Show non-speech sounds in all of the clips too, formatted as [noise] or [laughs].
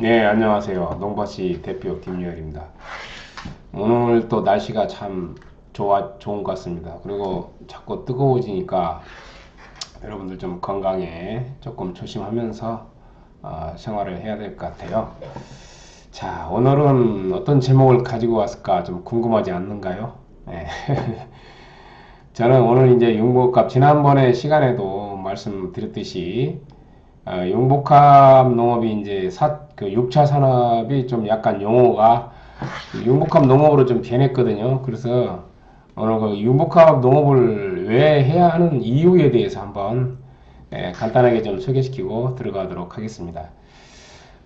네, 안녕하세요. 농바시 대표 김유열입니다. 오늘 또 날씨가 참 좋아, 좋은 것 같습니다. 그리고 자꾸 뜨거워지니까 여러분들 좀 건강에 조금 조심하면서 어, 생활을 해야 될 것 같아요. 자, 오늘은 어떤 제목을 가지고 왔을까 좀 궁금하지 않는가요? 네. [laughs] 저는 오늘 이제 융복합 지난번에 시간에도 말씀드렸듯이 어, 융복합 농업이 이제 사, 그 6차 산업이 좀 약간 용어가 융복합 농업으로 좀 변했거든요. 그래서 오늘 그 융복합 농업을 왜 해야 하는 이유에 대해서 한번 예, 간단하게 좀 소개시키고 들어가도록 하겠습니다.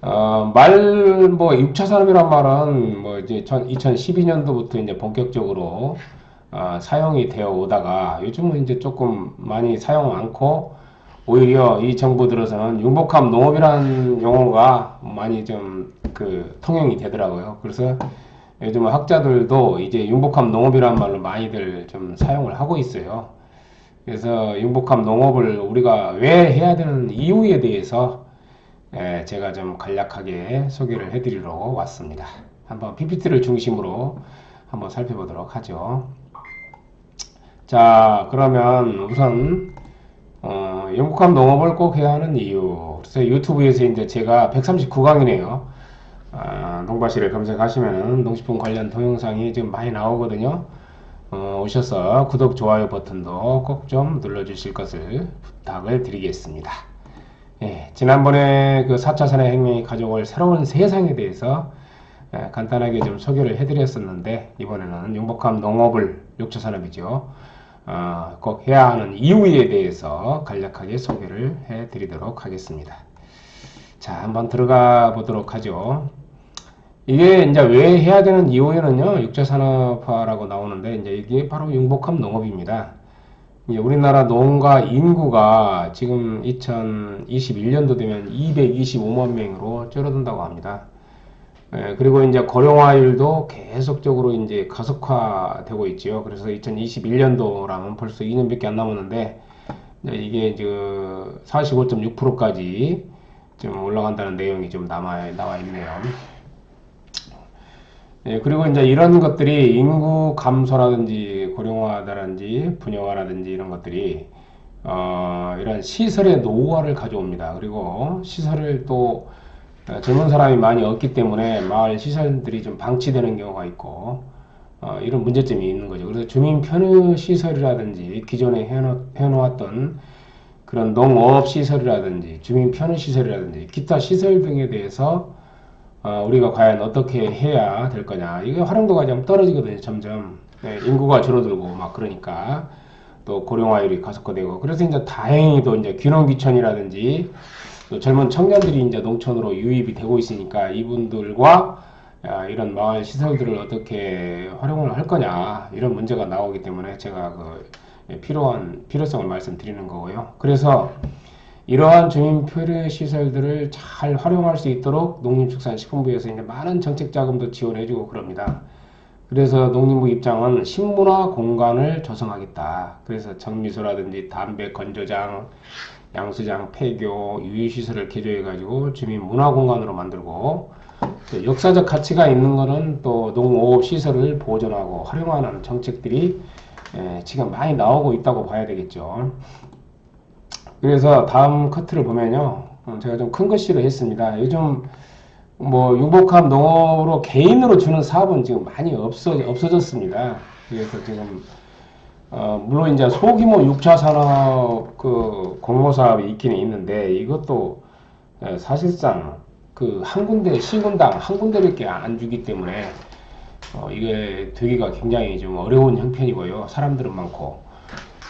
어, 말, 뭐, 6차 산업이란 말은, 뭐, 이제 2012년도부터 이제 본격적으로, 어, 사용이 되어 오다가, 요즘은 이제 조금 많이 사용 않고, 오히려 이 정부 들어서는 융복합 농업이라는 용어가 많이 좀 그 통용이 되더라고요. 그래서 요즘 학자들도 이제 융복합 농업이라는 말로 많이들 좀 사용을 하고 있어요. 그래서 융복합 농업을 우리가 왜 해야 되는 이유에 대해서 예, 제가 좀 간략하게 소개를 해드리려고 왔습니다. 한번 PPT를 중심으로 한번 살펴보도록 하죠. 자, 그러면 우선 어, 영국합 농업을 꼭 해야 하는 이유. 그래서 유튜브에서 이제 제가 139강이네요. 아, 농바시를 검색하시면은 농식품 관련 동영상이 지금 많이 나오거든요. 어, 오셔서 구독, 좋아요 버튼도 꼭 좀 눌러주실 것을 부탁을 드리겠습니다. 예, 지난번에 그 4차 산업혁명이 가져올 새로운 세상에 대해서 예, 간단하게 좀 소개를 해드렸었는데 이번에는 융복합 농업을 6차 산업이죠. 어, 꼭 해야 하는 이유에 대해서 간략하게 소개를 해 드리도록 하겠습니다. 자, 한번 들어가 보도록 하죠. 이게 이제 왜 해야 되는 이유에는요, 육자산업화라고 나오는데, 이제 이게 바로 융복합 농업입니다. 우리나라 농가 인구가 지금 2021년도 되면 225만 명으로 줄어든다고 합니다. 예, 그리고 이제 고령화율도 계속적으로 이제 가속화되고 있지요. 그래서 2021년도라면 벌써 2년밖에 안 남았는데 이게 이제 45.6%까지 좀 올라간다는 내용이 좀 남아 나와 있네요. 예, 그리고 이제 이런 것들이 인구 감소라든지 고령화라든지 분양화라든지 이런 것들이 어, 이런 시설의 노후화를 가져옵니다. 그리고 시설을 또 어, 젊은 사람이 많이 없기 때문에 마을 시설들이 좀 방치되는 경우가 있고 어, 이런 문제점이 있는 거죠. 그래서 주민 편의 시설이라든지 기존에 해놓, 해놓 았던 그런 농업 시설이라든지 주민 편의 시설이라든지 기타 시설 등에 대해서 어, 우리가 과연 어떻게 해야 될 거냐. 이게 활용도가 좀 떨어지거든요. 점점 네, 인구가 줄어들고 막 그러니까 또 고령화율이 가속화되고 그래서 이제 다행히도 이제 귀농귀촌이라든지 또 젊은 청년들이 이제 농촌으로 유입이 되고 있으니까 이분들과 이런 마을 시설들을 어떻게 활용을 할 거냐 이런 문제가 나오기 때문에 제가 그 필요한 필요성을 말씀드리는 거고요. 그래서 이러한 주민 표류 시설들을 잘 활용할 수 있도록 농림축산식품부에서 이제 많은 정책 자금도 지원해주고 그럽니다. 그래서 농림부 입장은 식문화 공간을 조성하겠다. 그래서 정미소라든지 담배 건조장, 양수장, 폐교, 유휴시설을 개조해가지고 주민 문화공간으로 만들고 역사적 가치가 있는 것은 또 농업 시설을 보존하고 활용하는 정책들이 예, 지금 많이 나오고 있다고 봐야 되겠죠. 그래서 다음 커트를 보면요. 어, 제가 좀 큰 글씨로 했습니다. 요즘 뭐 융복합 농업으로 개인으로 주는 사업은 지금 많이 없어, 없어졌습니다. 그래서 지금 어, 물론 이제 소규모 6차 산업 그 공모 사업이 있기는 있는데 이것도 사실상 그 한 군데 시군당 한 군데밖에 안 주기 때문에 어, 이게 되기가 굉장히 좀 어려운 형편이고요. 사람들은 많고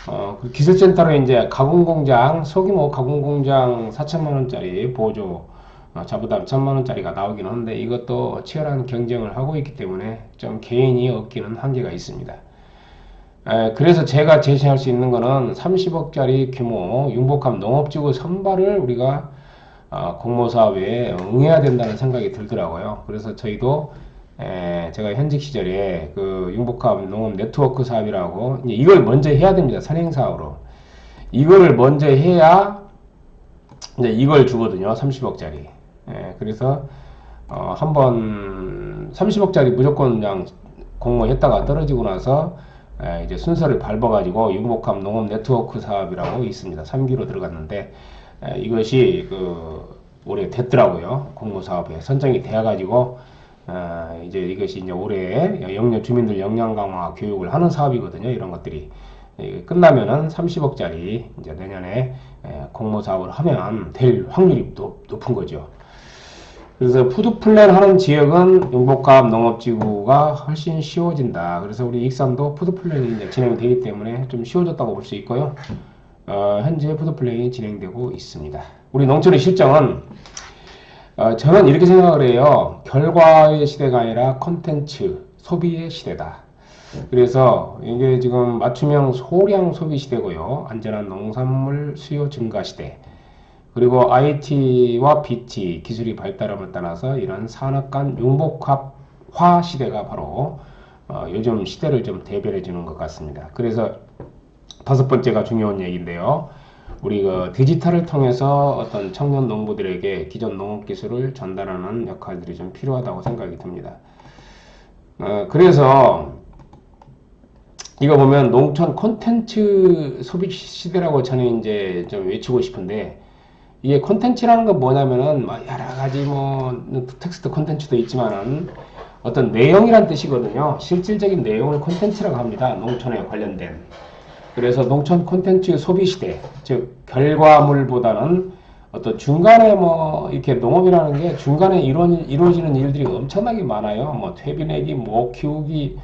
어, 그 기술센터로 이제 가공공장 소규모 가공공장 4천만 원짜리 보조 어, 자부담 1천만 원짜리가 나오긴 하는데 이것도 치열한 경쟁을 하고 있기 때문에 좀 개인이 얻기는 한계가 있습니다. 그래서 제가 제시할 수 있는 거는 30억짜리 규모 융복합 농업지구 선발을 우리가 어, 공모사업에 응해야 된다는 생각이 들더라고요. 그래서 저희도 제가 현직 시절에 그 융복합 농업 네트워크 사업이라고 이걸 먼저 해야 됩니다. 선행 사업으로. 이거를 먼저 해야 이제 이걸 주거든요. 30억짜리. 그래서 어, 한번 30억짜리 무조건 그냥 공모했다가 떨어지고 나서 에, 이제 순서를 밟아가지고 융복합 농업 네트워크 사업이라고 있습니다. 3기로 들어갔는데 에, 이것이 그 올해 됐더라고요. 공모 사업에 선정이 되어가지고 어, 이제 이것이 이제 올해 영역 주민들 역량 강화 교육을 하는 사업이거든요. 이런 것들이 예, 끝나면은 30억짜리 이제 내년에 에, 공모 사업을 하면 될 확률이 높, 높은 거죠. 그래서 푸드 플랜 하는 지역은 융복합 농업지구가 훨씬 쉬워진다. 그래서 우리 익산도 푸드 플랜이 이제 진행이 되기 때문에 좀 쉬워졌다고 볼 수 있고요. 어, 현재 푸드 플랜이 진행되고 있습니다. 우리 농촌의 실정은 어, 저는 이렇게 생각을 해요. 결과의 시대가 아니라 콘텐츠, 소비의 시대다. 그래서 이게 지금 맞춤형 소량 소비 시대고요. 안전한 농산물 수요 증가 시대. 그리고 IT와 BT 기술이 발달함을 따라서 이런 산업 간 융복합화 시대가 바로 어, 요즘 시대를 좀 대변해 주는 것 같습니다. 그래서 다섯 번째가 중요한 얘기인데요. 우리 그 디지털을 통해서 어떤 청년 농부들에게 기존 농업 기술을 전달하는 역할들이 좀 필요하다고 생각이 듭니다. 어, 그래서 이거 보면 농촌 콘텐츠 소비 시대라고 저는 이제 좀 외치고 싶은데 이게 콘텐츠라는 건 뭐냐면은 막 여러 가지 뭐 텍스트 콘텐츠도 있지만은 어떤 내용이란 뜻이거든요. 실질적인 내용을 콘텐츠라고 합니다. 농촌에 관련된. 그래서 농촌 콘텐츠 소비 시대, 즉 결과물보다는 어떤 중간에 뭐 이렇게 농업이라는 게 중간에 이루, 이루어지는 일들이 엄청나게 많아요. 뭐 퇴비내기, 뭐 키우기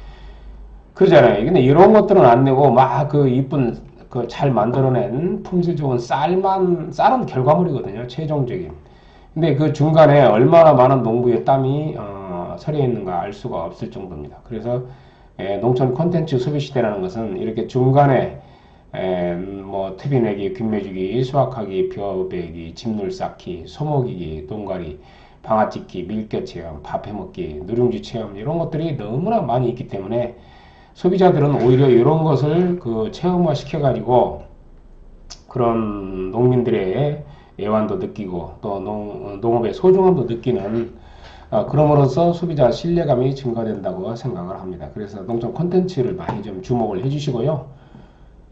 그러잖아요. 근데 이런 것들은 안 내고 막 그 이쁜 그 잘 만들어낸 품질 좋은 쌀만 쌀은 결과물이거든요. 최종적인. 근데 그 중간에 얼마나 많은 농부의 땀이 어, 서려 있는가 알 수가 없을 정도입니다. 그래서 에, 농촌 콘텐츠 소비 시대라는 것은 이렇게 중간에 에, 뭐 퇴비내기, 균매주기, 수확하기, 벼베기, 집물 쌓기, 소목이기, 동가리, 방아찍기, 밀겨 체험, 밥 해먹기, 누룽지 체험 이런 것들이 너무나 많이 있기 때문에 소비자들은 오히려 이런 것을 그 체험화 시켜가지고 그런 농민들의 애환도 느끼고 또 농, 농업의 소중함도 느끼는 어, 그럼으로써 소비자 신뢰감이 증가된다고 생각을 합니다. 그래서 농촌 콘텐츠를 많이 좀 주목을 해주시고요.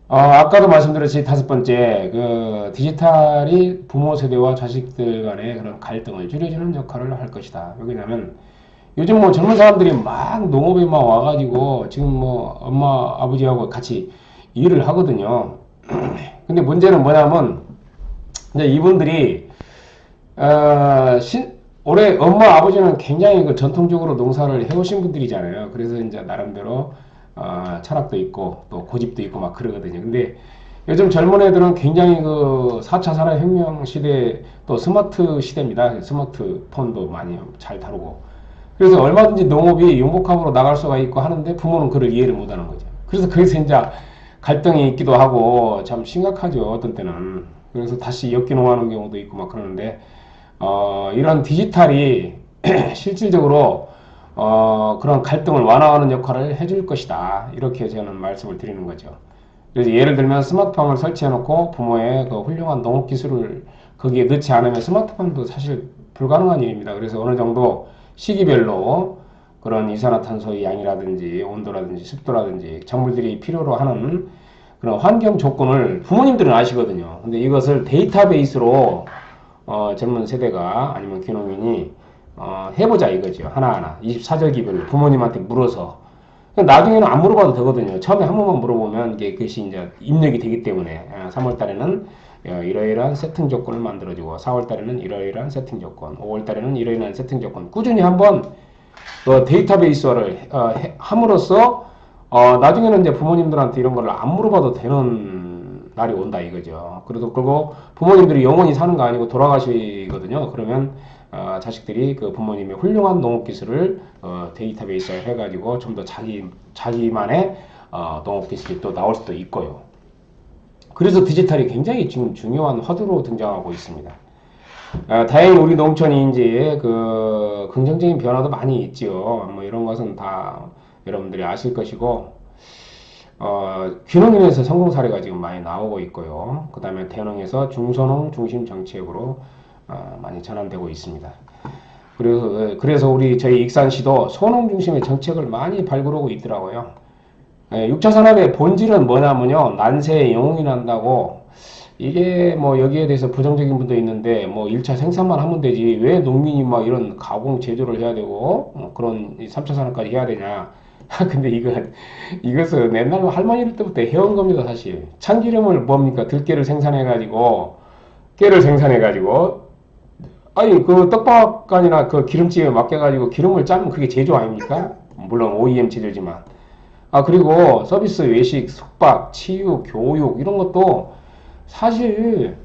어, 아까도 말씀드렸지 다섯 번째 그 디지털이 부모 세대와 자식들 간의 그런 갈등을 줄여주는 역할을 할 것이다. 왜냐하면 요즘 뭐 젊은 사람들이 막 농업에 막 와가지고 지금 뭐 엄마 아버지하고 같이 일을 하거든요. [clears throat] 근데 문제는 뭐냐면 이제 이분들이 어, 신, 올해 엄마 아버지는 굉장히 그 전통적으로 농사를 해오신 분들이잖아요. 그래서 이제 나름대로 어, 철학도 있고 또 고집도 있고 막 그러거든요. 근데 요즘 젊은 애들은 굉장히 그 4차 산업혁명 시대 또 스마트 시대입니다. 스마트폰도 많이 잘 다루고 그래서 얼마든지 농업이 융복합으로 나갈 수가 있고 하는데 부모는 그를 이해를 못하는 거죠. 그래서 그래서 이제 갈등이 있기도 하고 참 심각하죠. 어떤 때는. 그래서 다시 역기농하는 경우도 있고 막 그러는데 어, 이런 디지털이 [clears throat] 실질적으로 어, 그런 갈등을 완화하는 역할을 해줄 것이다. 이렇게 저는 말씀을 드리는 거죠. 그래서 예를 들면 스마트폰을 설치해 놓고 부모의 그 훌륭한 농업 기술을 거기에 넣지 않으면 스마트폰도 사실 불가능한 일입니다. 그래서 어느 정도 시기별로 그런 이산화탄소의 양이라든지 온도라든지 습도라든지 작물들이 필요로 하는 그런 환경 조건을 부모님들은 아시거든요. 근데 이것을 데이터베이스로 어, 젊은 세대가 아니면 귀농인이 어, 해보자 이거죠. 하나하나 24절기별로 부모님한테 물어서 나중에는 안 물어봐도 되거든요. 처음에 한 번만 물어보면 이게 그것이 이제 입력이 되기 때문에 3월 아, 달에는 어, 이러이러한 세팅 조건을 만들어주고 4월 달에는 이러이러한 세팅 조건, 5월 달에는 이러이러한 세팅 조건 꾸준히 한번 그 데이터베이스화를 어, 해, 함으로써 어, 나중에는 이제 부모님들한테 이런 걸 안 물어봐도 되는 날이 온다 이거죠. 그래도 그리고 부모님들이 영원히 사는 거 아니고 돌아가시거든요. 그러면 어, 자식들이 그 부모님의 훌륭한 농업 기술을 어, 데이터베이스화 해가지고 좀 더 자기 자기만의 어, 농업 기술이 또 나올 수도 있고요. 그래서 디지털이 굉장히 지금 중요한 화두로 등장하고 있습니다. 아, 다행히 우리 이제 그 긍정적인 변화도 많이 있지요. 뭐 이런 것은 다 여러분들이 아실 것이고, 어, 귀농인에서 성공 사례가 지금 많이 나오고 있고요. 그 다음에 대농에서 중소농 중심 정책으로 어, 많이 전환되고 있습니다. 그래서, 그래서 우리 저희 익산시도 소농 중심의 정책을 많이 발굴하고 있더라고요. 예, 6차 산업의 본질은 뭐냐면요. 난세에 영웅이 난다고 이게 뭐 여기에 대해서 부정적인 분도 있는데 뭐 1차 생산만 하면 되지 왜 농민이 막 이런 가공 제조를 해야 되고 어, 그런 3차 산업까지 해야 되냐. [laughs] 근데 이건 이것은 옛날 할머니들 때부터 해온 겁니다, 사실. 참기름을 뭡니까? 들깨를 생산해 가지고 깨를 생산해 가지고 아니 그 떡밥간이나 그 기름집에 맡겨 가지고 기름을 짜면 그게 제조 아닙니까? 물론 OEM 제조지만 아 그리고 서비스 외식 숙박 치유 교육 이런 것도 사실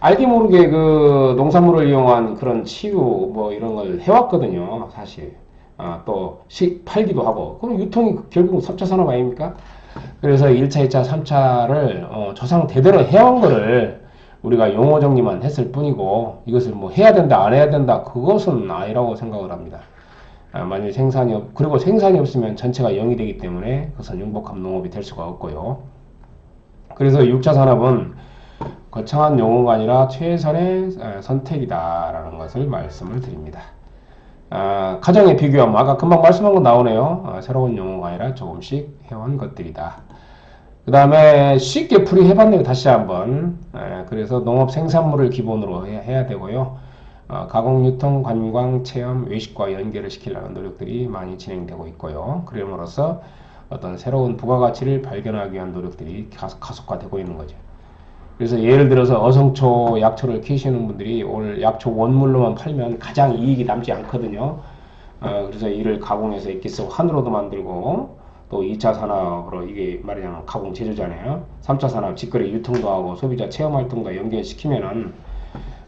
알게 모르게 그 농산물을 이용한 그런 치유 뭐 이런 걸 해왔거든요 사실 아, 또식 팔기도 하고 그럼 유통이 결국 3차 산업 아닙니까? 그래서 1차, 2차, 3차를 어, 조상 대대로 해온 거를 우리가 용어 정리만 했을 뿐이고 이것을 뭐 해야 된다 안 해야 된다 그것은 아니라고 생각을 합니다. 아, 만약 생산이 없, 그리고 생산이 없으면 전체가 0이 되기 때문에 그것은 융복합 농업이 될 수가 없고요. 그래서 6차 산업은 거창한 용어가 아니라 최선의 선택이다라는 것을 말씀을 드립니다. 아, 가정에 비교하면 아까 금방 말씀한 거 나오네요. 아, 새로운 용어가 아니라 조금씩 해온 것들이다. 그 다음에 쉽게 풀이해봤네요. 다시 한번. 에, 그래서 농업 생산물을 기본으로 해, 야 되고요. 어, 가공, 유통, 관광, 체험, 외식과 연계를 시키려는 노력들이 많이 진행되고 있고요. 그럼으로써 어떤 새로운 부가가치를 발견하기 위한 노력들이 가속화되고 있는 거죠. 그래서 예를 들어서 어성초, 약초를 키우시는 분들이 오늘 약초 원물로만 팔면 가장 이익이 남지 않거든요. 어, 그래서 이를 가공해서 써 한우로도 만들고 또 2차 산업으로 이게 말하자면 가공 제조잖아요. 3차 산업 직거래 유통도 하고 소비자 체험 활동도 연계시키면은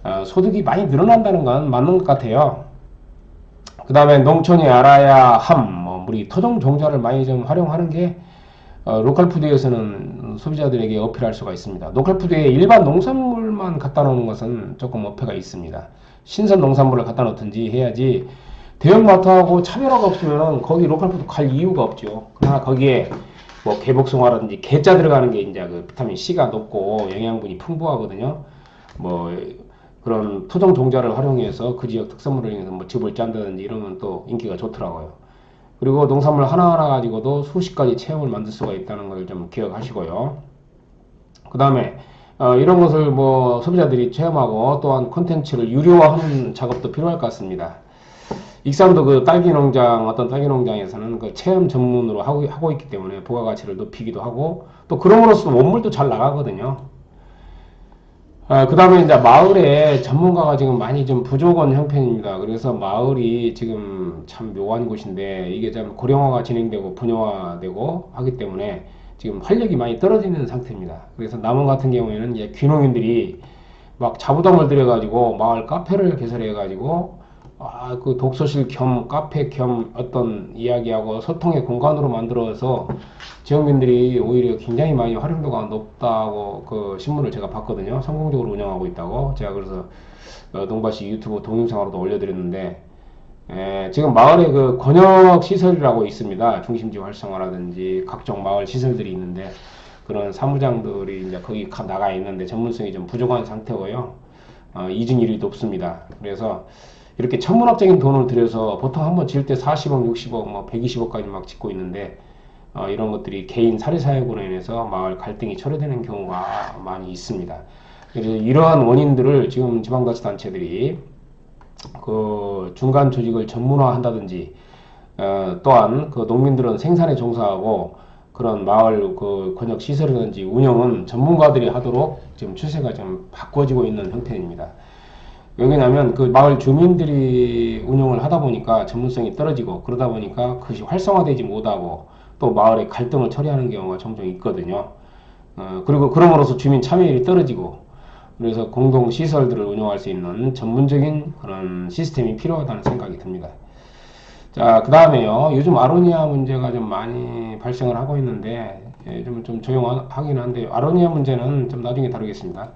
어, 소득이 많이 늘어난다는 건 맞는 것 같아요. 그 다음에 농촌이 알아야 함, 뭐 우리 토종 종자를 많이 좀 활용하는 게 어, 로컬푸드에서는 소비자들에게 어필할 수가 있습니다. 로컬푸드에 일반 농산물만 갖다 놓는 것은 조금 어폐가 있습니다. 신선 농산물을 갖다 놓든지 해야지 대형마트하고 차별화가 없으면 거기 로컬푸드 갈 이유가 없죠. 그러나 거기에 뭐 개복숭아라든지 개자 들어가는 게 이제 그 비타민 C가 높고 영양분이 풍부하거든요. 뭐 그런 토종 종자를 활용해서 그 지역 특산물을 이용해서 뭐 즙을 짠다든지 이러면 또 인기가 좋더라고요. 그리고 농산물 하나하나 가지고도 수십 가지 체험을 만들 수가 있다는 걸 좀 기억하시고요. 그 다음에 어, 이런 것을 뭐 소비자들이 체험하고 또한 콘텐츠를 유료화하는 작업도 필요할 것 같습니다. 익산도 그 딸기 농장 어떤 딸기 농장에서는 그 체험 전문으로 하고, 하고 있기 때문에 부가가치를 높이기도 하고 또 그럼으로써 원물도 잘 나가거든요. 아, 그 다음에 이제 마을에 전문가가 지금 많이 좀 부족한 형편입니다. 그래서 마을이 지금 참 묘한 곳인데 이게 좀 고령화가 진행되고 분야화되고 하기 때문에 지금 활력이 많이 떨어지는 상태입니다. 그래서 남원 같은 경우에는 이제 귀농인들이 막 자부담을 들여가지고 마을 카페를 개설해가지고 아, 그 독서실 겸 카페 겸 어떤 이야기하고 소통의 공간으로 만들어서 지역민들이 오히려 굉장히 많이 활용도가 높다고 그 신문을 제가 봤거든요. 성공적으로 운영하고 있다고. 제가 그래서 어, 농바시 유튜브 동영상으로도 올려드렸는데 에, 지금 마을에 그 권역 시설이라고 있습니다. 중심지 활성화라든지 각종 마을 시설들이 있는데 그런 사무장들이 이제 거기 나가 있는데 전문성이 좀 부족한 상태고요. 어, 이중률이 높습니다. 그래서 이렇게 천문학적인 돈을 들여서 보통 한번 질때 40억, 60억, 뭐 120억까지 막 짓고 있는데 어, 이런 것들이 개인 사례 사역으로 인해서 마을 갈등이 초래되는 경우가 많이 있습니다. 그래서 이러한 원인들을 지금 지방자치단체들이 그 중간 조직을 전문화한다든지 어, 또한 그 농민들은 생산에 종사하고 그런 마을 그 권역 시설이든지 운영은 전문가들이 하도록 지금 추세가 좀 바꿔지고 있는 형태입니다. 왜냐하면 그 마을 주민들이 운영을 하다 보니까 전문성이 떨어지고 그러다 보니까 그것이 활성화되지 못하고 또 마을의 갈등을 처리하는 경우가 종종 있거든요. 어, 그리고 그럼으로써 주민 참여율이 떨어지고 그래서 공동 시설들을 운영할 수 있는 전문적인 그런 시스템이 필요하다는 생각이 듭니다. 자, 그 다음에요. 요즘 아로니아 문제가 좀 많이 발생을 하고 있는데, 예, 좀, 좀 조용하긴 한데, 아로니아 문제는 좀 나중에 다루겠습니다.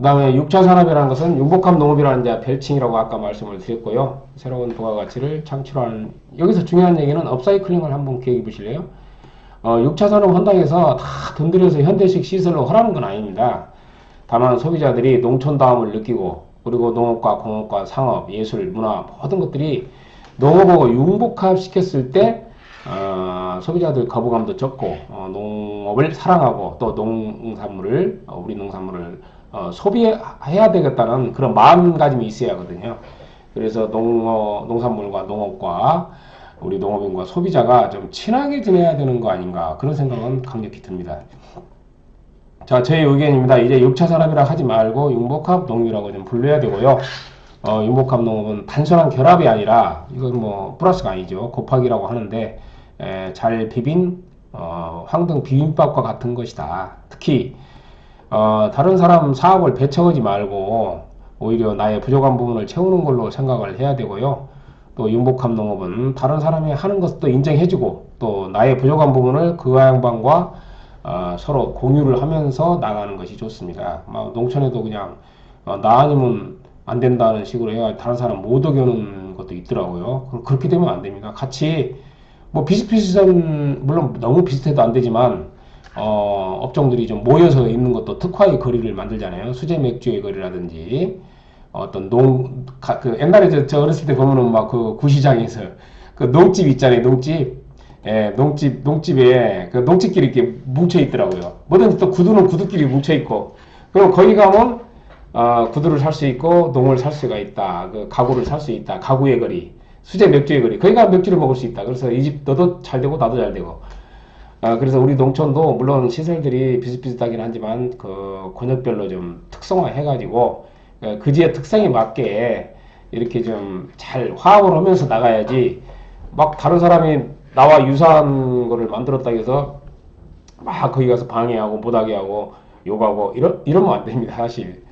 그 다음에 6차 산업이라는 것은 융복합 농업이라는 이제 별칭이라고 아까 말씀을 드렸고요. 새로운 부가가치를 창출하는 여기서 중요한 얘기는 업사이클링을 한번 기억해 보실래요? 어, 6차 산업 헌당에서 다 돈 들여서 현대식 시설로 하라는 건 아닙니다. 다만 소비자들이 농촌다움을 느끼고 그리고 농업과 공업과 상업, 예술, 문화 모든 것들이 농업하고 융복합 시켰을 때 어, 소비자들 거부감도 적고 어, 농업을 사랑하고 또 농산물을 어, 우리 농산물을 어, 소비해야 되겠다는 그런 마음가짐이 있어야 하거든요. 그래서 농어, 농산물과 농업과 우리 농업인과 소비자가 좀 친하게 지내야 되는 거 아닌가 그런 생각은 강력히 듭니다. 자, 제 의견입니다. 이제 6차 산업이라 하지 말고 융복합 농업이라고 좀 불러야 되고요. 어, 융복합 농업은 단순한 결합이 아니라 이건 뭐 플러스가 아니죠. 곱하기라고 하는데 에, 잘 비빈 어, 황등 비빔밥과 같은 것이다. 특히 어, 다른 사람 사업을 배척하지 말고 오히려 나의 부족한 부분을 채우는 걸로 생각을 해야 되고요. 또 융복합 농업은 다른 사람이 하는 것도 인정해주고 또 나의 부족한 부분을 그 양반과 어, 서로 공유를 하면서 나가는 것이 좋습니다. 막 농촌에도 그냥 어, 나 아니면 안 된다는 식으로 해야 다른 사람 못 어겨는 것도 있더라고요. 그- 그렇게 되면 안 됩니다. 같이 뭐 비슷비슷한 물론 너무 비슷해도 안 되지만 어, 업종들이 좀 모여서 있는 것도 특화의 거리를 만들잖아요. 수제 맥주의 거리라든지 어떤 농, 가- 그 옛날에 저, 저 어렸을 때 보면은 막 그 구시장에서 그 농집 있잖아요. 농집. 예, 농집, 농집에 그 농집끼리 이렇게 뭉쳐 있더라고요. 뭐든지 또 구두는 구두끼리 뭉쳐 있고. 그럼 거기 가면 어, 구두를 살 수 있고 농을 살 수가 있다. 그 가구를 살 수 있다. 가구의 거리. 수제 맥주의 거리. 거기 가면 맥주를 먹을 수 있다. 그래서 이 집 너도 잘 되고 나도 잘 되고. 아, 그래서 우리 농촌도 물론 시설들이 비슷비슷하긴 하지만 그 권역별로 좀 특성화해가지고 어, 그 지의 특성에 맞게 이렇게 좀 잘 화합을 하면서 나가야지 막 다른 사람이 나와 유사한 거를 만들었다 해서 막 거기 가서 방해하고 못하게 하고 욕하고 이러, 이러면 안 됩니다 사실.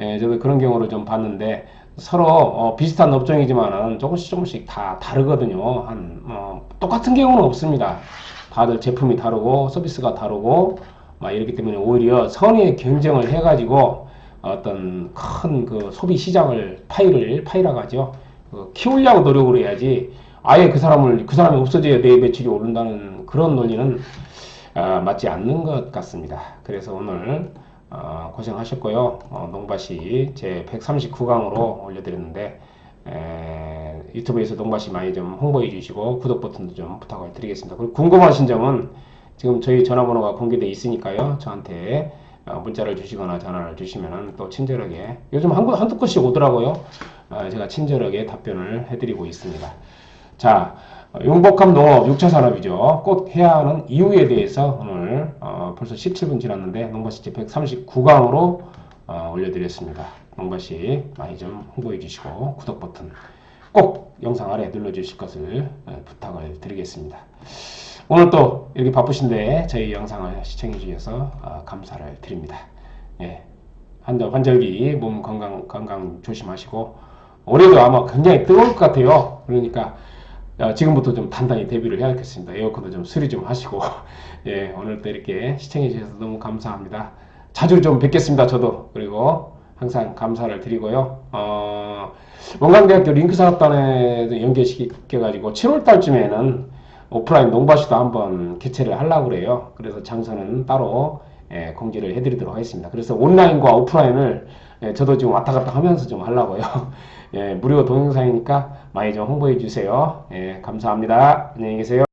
예, 저도 그런 경우를 좀 봤는데 서로 어, 비슷한 업종이지만은 조금씩 조금씩 다 다르거든요. 한 어, 똑같은 경우는 없습니다 다들 제품이 다르고 서비스가 다르고 막 이렇기 때문에 오히려 선의 경쟁을 해가지고 어떤 큰 그 소비 시장을 파이를 파이라고 하죠. 그 키우려고 노력을 해야지 아예 그 사람을 그 사람이 없어져야 내 매출이 오른다는 그런 논리는 아, 맞지 않는 것 같습니다. 그래서 오늘 어, 고생하셨고요. 어, 농밭이 제 139강으로 올려드렸는데 에, 유튜브에서 농밭이 많이 좀 홍보해 주시고 구독 버튼도 좀 부탁을 드리겠습니다. 그리고 궁금하신 점은 지금 저희 전화번호가 공개되어 있으니까요. 저한테 어, 문자를 주시거나 전화를 주시면은 또 친절하게 요즘 한, 번- 한두 건씩 오더라고요. 어, 제가 친절하게 답변을 해드리고 있습니다. 자, 어, 융복합 농업 6차 산업이죠. 꼭 해야 하는 이유에 대해서 오늘 어, 벌써 17분 지났는데 제 139강으로 어, 올려드렸습니다. 농밭이 많이 좀 홍보해 주시고 구독 버튼 꼭 영상 아래 눌러 주실 것을 어, 부탁을 드리겠습니다. 오늘 또 이렇게 바쁘신데 저희 영상을 시청해 주셔서 어, 감사를 드립니다. 예. 환절, 환절기 몸 건강 건강 조심하시고 올해도 아마 굉장히 뜨거울 것 같아요. 그러니까 어, 지금부터 좀 단단히 대비를 해야겠습니다. 에어컨도 좀 수리 좀 하시고 [laughs] 예 오늘 또 이렇게 시청해 주셔서 너무 감사합니다. 자주 좀 뵙겠습니다. 저도 그리고 항상 감사를 드리고요. 어, 원광대학교 링크사업단에 연계시켜가지고 7월 달쯤에는 오프라인 농바시도 한번 개최를 하려고 그래요. 그래서 장소는 따로 예, 공지를 해드리도록 하겠습니다. 그래서 온라인과 오프라인을 예, 저도 지금 왔다 갔다 하면서 좀 하려고요. [laughs] 예, 무료 동영상이니까 많이 좀 홍보해 주세요. 예, 감사합니다. 안녕히 계세요.